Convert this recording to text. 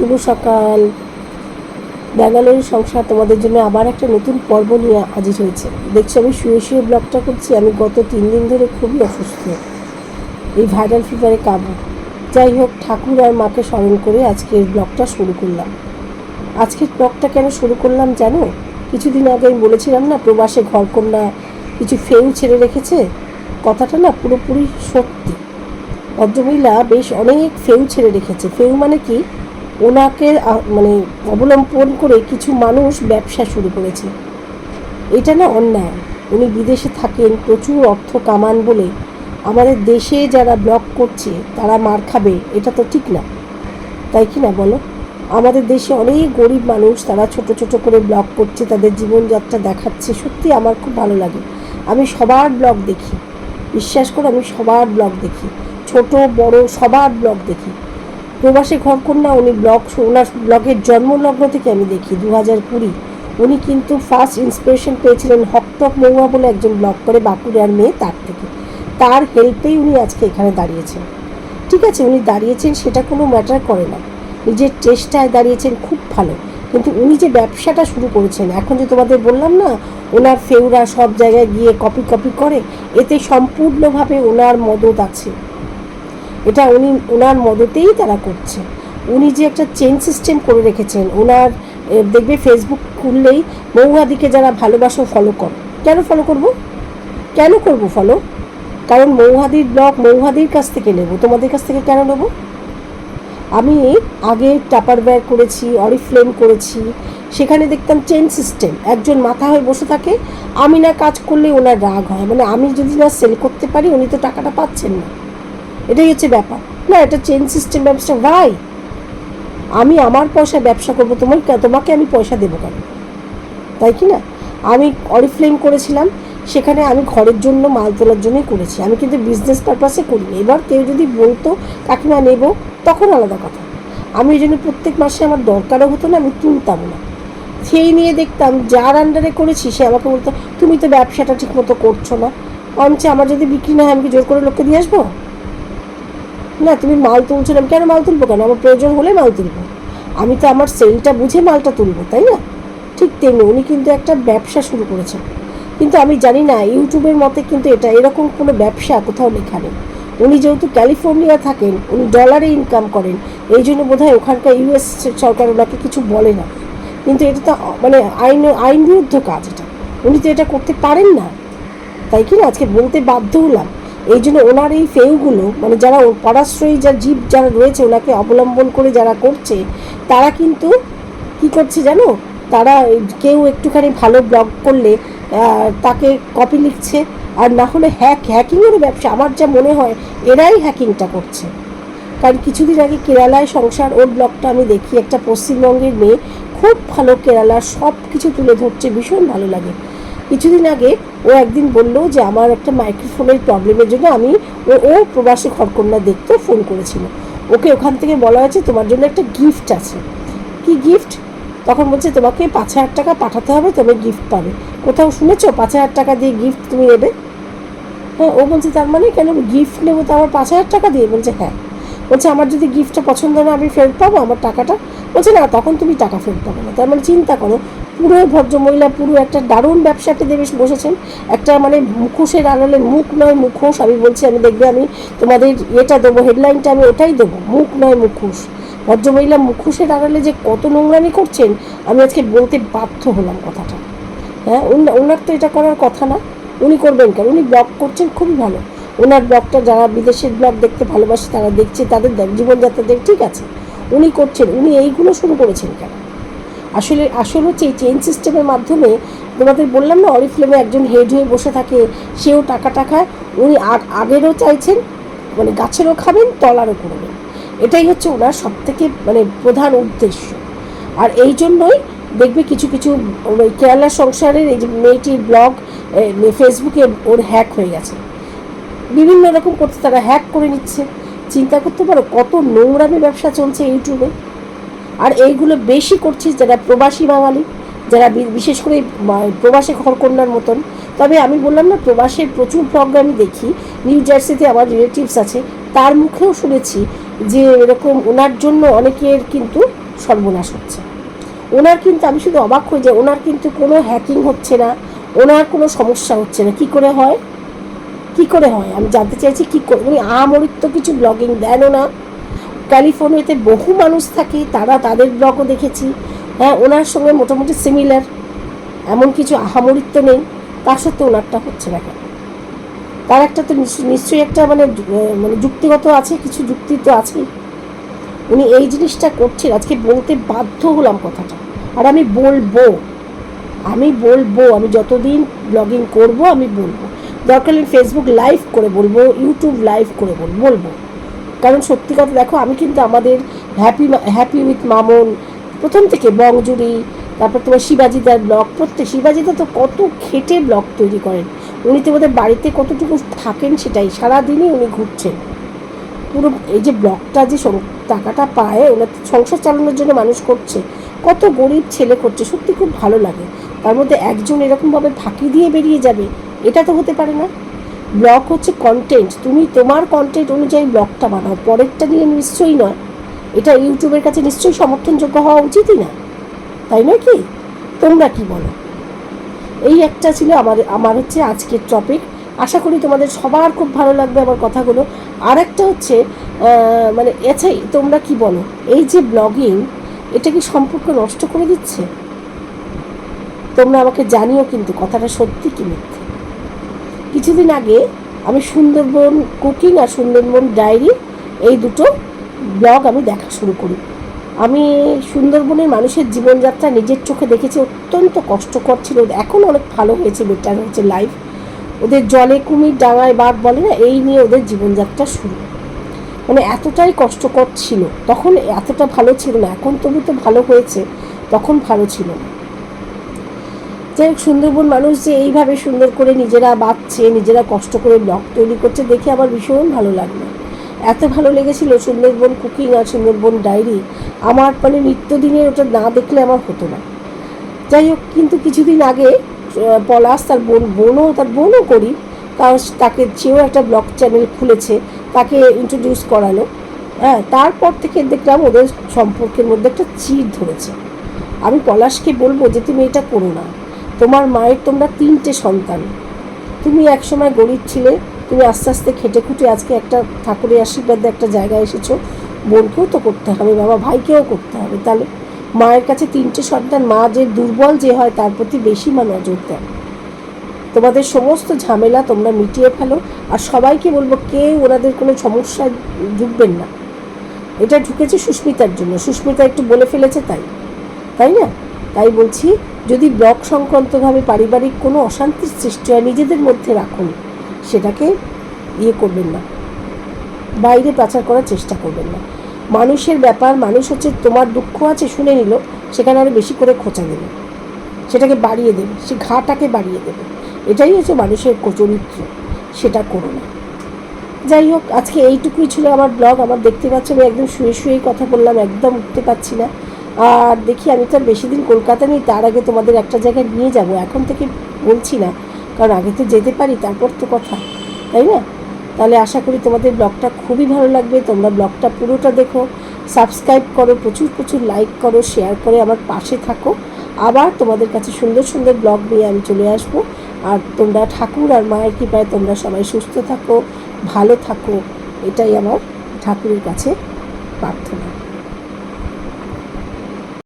শুভ সকাল। ব্যাঙ্গালোরের সংসার তোমাদের জন্য আবার একটা নতুন পর্ব নিয়ে হাজির হয়েছে। দেখছ, আমি শুয়ে শুয়ে ব্লগটা করছি। আমি গত তিন দিন ধরে খুবই অসুস্থ। এই ভাইরাল ফিভারে কাবু। যাই হোক, ঠাকুর আর মাকে স্মরণ করে আজকে এই ব্লগটা শুরু করলাম। আজকের ব্লগটা কেন শুরু করলাম জানো? কিছুদিন আগে আমি বলেছিলাম না, প্রবাসে ঘরকন্যা কিছু ফেউ ছেড়ে রেখেছে? কথাটা না পুরোপুরি সত্যি। ভদ্রমহিলা বেশ অনেক ফেউ ছেড়ে রেখেছে। ফেউ মানে কি? ওনাকে মানে অবলম্বন করে কিছু মানুষ ব্যবসা শুরু করেছে। এটা না অন্যায়। উনি বিদেশে থাকেন, প্রচুর অর্থ কামান বলে আমাদের দেশে যারা ব্লক করছে, তারা মার খাবে, এটা তো ঠিক না। তাই কি না বলো? আমাদের দেশে অনেক গরিব মানুষ, তারা ছোট ছোট করে ব্লগ করছে, তাদের জীবনযাত্রা দেখাচ্ছে। সত্যি আমার খুব ভালো লাগে। আমি সবার ব্লগ দেখি। বিশ্বাস করে, আমি সবার ব্লগ দেখি। ছোট, বড়, সবার ব্লগ দেখি। প্রবাসে ঘরকন্যা, উনি ব্লগ ওনার ব্লগের জন্মলগ্ন থেকে আমি দেখি দু হাজার কুড়ি। উনি কিন্তু ফার্স্ট ইন্সপিরেশন পেয়েছিলেন হকটক মৌয়া বলে একজন ব্লগ করে বাঁকুড়ার মেয়ে তার থেকে। তার হেল্পেই উনি আজকে এখানে দাঁড়িয়েছেন। ঠিক আছে, উনি দাঁড়িয়েছেন, সেটা কোনো ম্যাটার করে না। নিজের চেষ্টায় দাঁড়িয়েছেন, খুব ভালো। কিন্তু উনি যে ব্যবসাটা শুরু করেছেন, এখন যে তোমাদের বললাম না, ওনার ফেউরা সব জায়গায় গিয়ে কপি কপি করে, এতে সম্পূর্ণভাবে ওনার মদত আছে। এটা উনি ওনার মদতেই তারা করছে। উনি যে একটা চেন সিস্টেম করে রেখেছেন ওনার দেখবে ফেসবুক খুললেই মৌহাদিকে যারা ভালোবাসো ফলো কর। কেন ফলো করব? কেন করব ফলো কারণ মৌহাদির ব্লগ মৌহাদির কাছ থেকে নেব। তোমাদের কাছ থেকে কেন নেব? আমি আগে টাপার ব্যাগ করেছি অরিফ্লেম করেছি, সেখানে দেখতাম চেন সিস্টেম একজন মাথা হয়ে বসে থাকে, আমি না কাজ করলে ওনার রাগ হয়। মানে আমি যদি না সেল করতে পারি, উনি তো টাকাটা পাচ্ছেন না। এটাই হচ্ছে ব্যাপার। না, এটা চেন সিস্টেম ব্যবসা, ভাই, আমি আমার পয়সা ব্যবসা করব, তোমার তোমাকে আমি পয়সা দেবো কেন? তাই কি না? আমি অরিফ্লেম করেছিলাম, সেখানে আমি ঘরের জন্য মাল তোলার জন্যই করেছি। আমি কিন্তু বিজনেস পারপাসে করিনি। এবার কেউ যদি বলতো, কাকিমা নেব, তখন আলাদা কথা। আমি ওই জন্য প্রত্যেক মাসে আমার দরকারও হতো না, আমি তুলতাম না। সেই নিয়ে দেখতাম, যার আন্ডারে করেছি, সে আমাকে বলতো, তুমি তো ব্যবসাটা ঠিক মতো করছ না। আমি আমার যদি বিক্রি না হয়, আমি কি জোর করে লোককে দিয়ে আসব? না, তুমি মাল তুলছো না। কেন মাল তুলবো কেন? আমার প্রয়োজন হলে মাল তুলবো। আমি তো আমার সেলটা বুঝে মালটা তুলবো, তাই না? ঠিক তেমনি উনি কিন্তু একটা ব্যবসা শুরু করেছেন। কিন্তু আমি জানি না, ইউটিউবের মতে কিন্তু এটা এরকম কোনো ব্যবসা কোথাও লেখা নেই। উনি যেহেতু ক্যালিফোর্নিয়া থাকেন, উনি ডলারে ইনকাম করেন, এই জন্য বোধ হয় ওখানকার ইউএস সরকার ওনাকে কিছু বলে না। কিন্তু এটা তো মানে আইন আইন বিরুদ্ধ কাজ এটা। উনি তো এটা করতে পারেন না। তাই কি না? আজকে বলতে বাধ্য হলাম। এই জন্য ওনার এই ফেউগুলো মানে যারা পরাশ্রয়ী যা জীব যারা রয়েছে, ওনাকে অবলম্বন করে যারা করছে, তারা কিন্তু কি করছে জানো? তারা কেউ একটুখানি ভালো ব্লগ করলে তাকে কপি লিখছে, আর না হলে হ্যাক হ্যাকিংয়েরও ব্যবসা। আমার যা মনে হয়, এরাই হ্যাকিংটা করছে। কারণ কিছুদিন আগে কেরালায় সংসার, ওর ব্লগটা আমি দেখি, একটা পশ্চিমবঙ্গের মেয়ে, খুব ভালো কেরালার সব কিছু তুলে ধরছে, ভীষণ ভালো লাগে। কিছুদিন আগে ও একদিন বলল যে আমার একটা মাইক্রোফোনের প্রবলেমের জন্য আমি ও ও প্রবাসী ঘরকন্যা দেখতে ফোন করেছিল। ওকে ওখান থেকে বলা হয়েছে তোমার জন্য একটা গিফট আছে। কি গিফট তখন বলছে, তোমাকে পাঁচ হাজার টাকা পাঠাতে হবে, তবে গিফট পাবে। কোথাও শুনেছো? পাঁচ হাজার টাকা দিয়ে গিফট তুমি নেবে? হ্যাঁ ও বলছে, তার মানে কেন? গিফট নেব তো আমার পাঁচ হাজার টাকা দিয়ে? বলছে হ্যাঁ। বলছে, আমার যদি গিফটটা পছন্দ না, আমি ফেরত পাবো আমার টাকাটা? বলছে, না, তখন তুমি টাকা ফেরত পাবে না। তার মানে চিন্তা করো পুরো ভদ্রমহিলা, পুরো একটা দারুণ ব্যবসাতে দেবে বসেছেন। একটা মানে মুখোশের আড়ালে মুখ নয় মুখোশ, আমি বলছি, আমি দেখবে আমি তোমাদের এটা দেবো হেডলাইনটা আমি ওটাই দেবো, মুখ নয় মুখোশ। ভদ্রমহিলা মুখোশের আড়ালে যে কত নোংরামি করছেন, আমি আজকে বলতে বাধ্য হলাম কথাটা। হ্যাঁ ওনার তো এটা করার কথা না। উনি করবেন কেন? উনি ব্লগ করছেন খুবই ভালো। ওনার ব্লগটা যারা বিদেশের ব্লগ দেখতে ভালোবাসে, তারা দেখছে, তাদের জীবনযাত্রা ঠিক আছে। উনি করছেন, উনি এইগুলো শুরু করেছেন কেন? আসলে আসলে হচ্ছে এই চেইন সিস্টেমের মাধ্যমে তোমাদের বললাম না অরিফ্লেমে একজন হেড হয়ে বসে থাকে, সেও টাকা টাকা উনি আগ- আগেরও চাইছেন মানে গাছেরও খাবেন, তলারও করবেন। এটাই হচ্ছে ওনার সব থেকে মানে প্রধান উদ্দেশ্য। আর এই জন্যই দেখবে কিছু কিছু ওই কেরালা সংসারের এই যে মেয়েটির ব্লগ ফেসবুকে ওর হ্যাক হয়ে গেছে। বিভিন্ন রকম করতে তারা হ্যাক করে নিচ্ছে। চিন্তা করতে পারো কত নোংরামি ব্যবসা চলছে ইউটিউবে। আর এইগুলো বেশি করছিস যারা প্রবাসী বাঙালি, যারা বিশেষ করে প্রবাসে ঘরকন্যার মতন, তবে আমি বললাম না প্রবাসের প্রচুর প্রোগ্রামই দেখি। নিউ জার্সিতে আমার রিলেটিভস আছে, তার মুখেও শুনেছি যে এরকম ওনার জন্য অনেকের কিন্তু সর্বনাশ হচ্ছে। ওনার কিন্তু, আমি শুধু অবাক হই যে ওনার কিন্তু কোনো হ্যাকিং হচ্ছে না, ওনার কোনো সমস্যা হচ্ছে না। কি করে হয়? কি করে হয়? আমি জানতে চাইছি কি করে উনি আহামরিক তো কিছু ব্লগিং দেনও না। ক্যালিফোর্নিয়াতে বহু মানুষ থাকে, তারা তাদের ব্লগও দেখেছি। হ্যাঁ ওনার সঙ্গে মোটামুটি সিমিলার এমন কিছু আহামরিত্ব নেই। তার সত্ত্বেও ওনারটা হচ্ছে না কেন? তার একটা তো নিশ্চয়- নিশ্চয়ই একটা মানে মানে যুক্তিগত আছে, কিছু যুক্তি তো আছেই। উনি এই জিনিসটা করছেন, আজকে বলতে বাধ্য হলাম কথাটা। আর আমি বলব আমি বলব, আমি যতদিন ব্লগিং করব, আমি বলব। দরকার ফেসবুক লাইভ করে বলব ইউটিউব লাইভ করে বলব বলব। কারণ সত্যি কথা দেখো, আমি কিন্তু আমাদের হ্যাপি হ্যাপি উইথ মামন প্রথম থেকে বংজুরি, তারপর তোমার শিবাজিদার ব্লগ, প্রত্যেক শিবাজিদা তো কত খেটে ব্লগ তৈরি করেন। উনি তো বোধহয় বাড়িতে কতটুকু থাকেন সেটাই, সারাদিনই উনি ঘুরছেন। পুরো এই যে ব্লগটা যে টাকাটা পায়, ওনার সংসার চালানোর জন্য মানুষ করছে, কত গরিব ছেলে করছে, সত্যি খুব ভালো লাগে। তার মধ্যে একজন এরকমভাবে ফাঁকি দিয়ে বেরিয়ে যাবে, এটা তো হতে পারে না। ব্লগ হচ্ছে কন্টেন্ট তুমি তোমার কন্টেন্ট অনুযায়ী ব্লগটা বানাও। পরেরটা নিয়ে নিশ্চয়ই নয়। এটা ইউটিউবের কাছে নিশ্চয়ই সমর্থনযোগ্য হওয়া উচিতই না। তাই নয় কি? তোমরা কি বলো? এই একটা ছিল আমার আমার হচ্ছে আজকের টপিক আশা করি তোমাদের সবার খুব ভালো লাগবে আমার কথাগুলো। আর একটা হচ্ছে মানে এছাই তোমরা কি বলো? এই যে ব্লগিং এটা কি সম্পর্ক নষ্ট করে দিচ্ছে? তোমরা আমাকে জানিও কিন্তু কথাটা সত্যি কি মিথ্যে। কিছুদিন আগে আমি সুন্দরবন কুকিং আর সুন্দরবন ডায়েরি এই দুটো ব্লগ আমি দেখা শুরু করি। আমি সুন্দরবনের মানুষের জীবনযাত্রা নিজের চোখে দেখেছি, অত্যন্ত কষ্টকর ছিল, এখন অনেক ভালো হয়েছে বেটার হয়েছে লাইফ ওদের জলে কুমির ডাঙায় বাঘ বলে না, এই নিয়ে ওদের জীবনযাত্রা শুরু। মানে এতটাই কষ্টকর ছিল, তখন এতটা ভালো ছিল না, এখন তবু তো ভালো হয়েছে, তখন ভালো ছিল না। হোক, সুন্দরবন মানুষ যে এইভাবে সুন্দর করে নিজেরা বাঁচছে, নিজেরা কষ্ট করে ব্লগ তৈরি করছে, দেখে আমার ভীষণ ভালো লাগল। এত ভালো লেগেছিল সুন্দরবন কুকিং আর সুন্দরবন ডায়েরি। আমার মানে নিত্যদিনের ওটা না দেখলে আমার হতো না। যাই হোক, কিন্তু কিছুদিন আগে পলাশ তার বোন, বোনও, তার বোনও করি তার তাকে সেও একটা ব্লগ চ্যানেল খুলেছে, তাকে ইন্ট্রোডিউস করালো। হ্যাঁ তারপর থেকে দেখলাম ওদের সম্পর্কের মধ্যে একটা চির ধরেছে। আমি পলাশকে বলব যে, তুমি এটা করো না। তোমার মায়ের তোমরা তিনটে সন্তান। তুমি একসময় গরিব ছিলে, তুমি আস্তে আস্তে খেটে খুঁটে আজকে একটা ঠাকুরের আশীর্বাদে একটা জায়গায় এসেছ। বোনকেও তো করতে হবে, বাবা ভাইকেও করতে হবে। তাহলে মায়ের কাছে তিনটে সন্তান, মা যে দুর্বল যে হয়, তার প্রতি বেশি মা নজর দেয় তোমাদের সমস্ত ঝামেলা তোমরা মিটিয়ে ফেলো আর সবাইকে বলব, কেউ ওনাদের কোনো সমস্যায় ঢুকবেন না। এটা ঢুকেছে সুস্মিতার জন্য। সুস্মিতা একটু বলে ফেলেছে তাই। তাই না? তাই বলছি যদি ব্লক সংক্রান্তভাবে পারিবারিক কোনো অশান্তির সৃষ্টি হয়, নিজেদের মধ্যে রাখুন। সেটাকে ইয়ে করবেন না। বাইরে পাচার করার চেষ্টা করবেন না। মানুষের ব্যাপার, মানুষ হচ্ছে তোমার দুঃখ আছে শুনে নিল, সেখানে আরও বেশি করে খোঁচা দেবে সেটাকে বাড়িয়ে দেবে, সে ঘাটাকে বাড়িয়ে দেবে। এটাই হচ্ছে মানুষের চরিত্র, সেটা করো না। যাই হোক, আজকে এইটুকুই ছিল আমার ব্লগ। আমার দেখতে পাচ্ছি, আমি একদম শুয়ে শুয়েই কথা বললাম, একদম উঠতে পারছি না। আর দেখি আমি তো আর বেশি দিন কলকাতা নেই, তার আগে তোমাদের একটা জায়গায় নিয়ে যাব। এখন থেকে বলছি না, কারণ আগে তো যেতে পারি, তারপর তো কথা, তাই না? তাহলে আশা করি তোমাদের ব্লগটা খুবই ভালো লাগবে, তোমরা ব্লগটা পুরোটা দেখো, সাবস্ক্রাইব করো, প্রচুর প্রচুর লাইক করো, শেয়ার করে আমার পাশে থাকো। আবার তোমাদের কাছে সুন্দর সুন্দর ব্লগ নিয়ে আমি চলে আসব, আর তোমরা ঠাকুর আর মায়ের কৃপায় তোমরা সবাই সুস্থ থাকো, ভালো থাকো, এটাই আমার ঠাকুরের কাছে প্রার্থনা।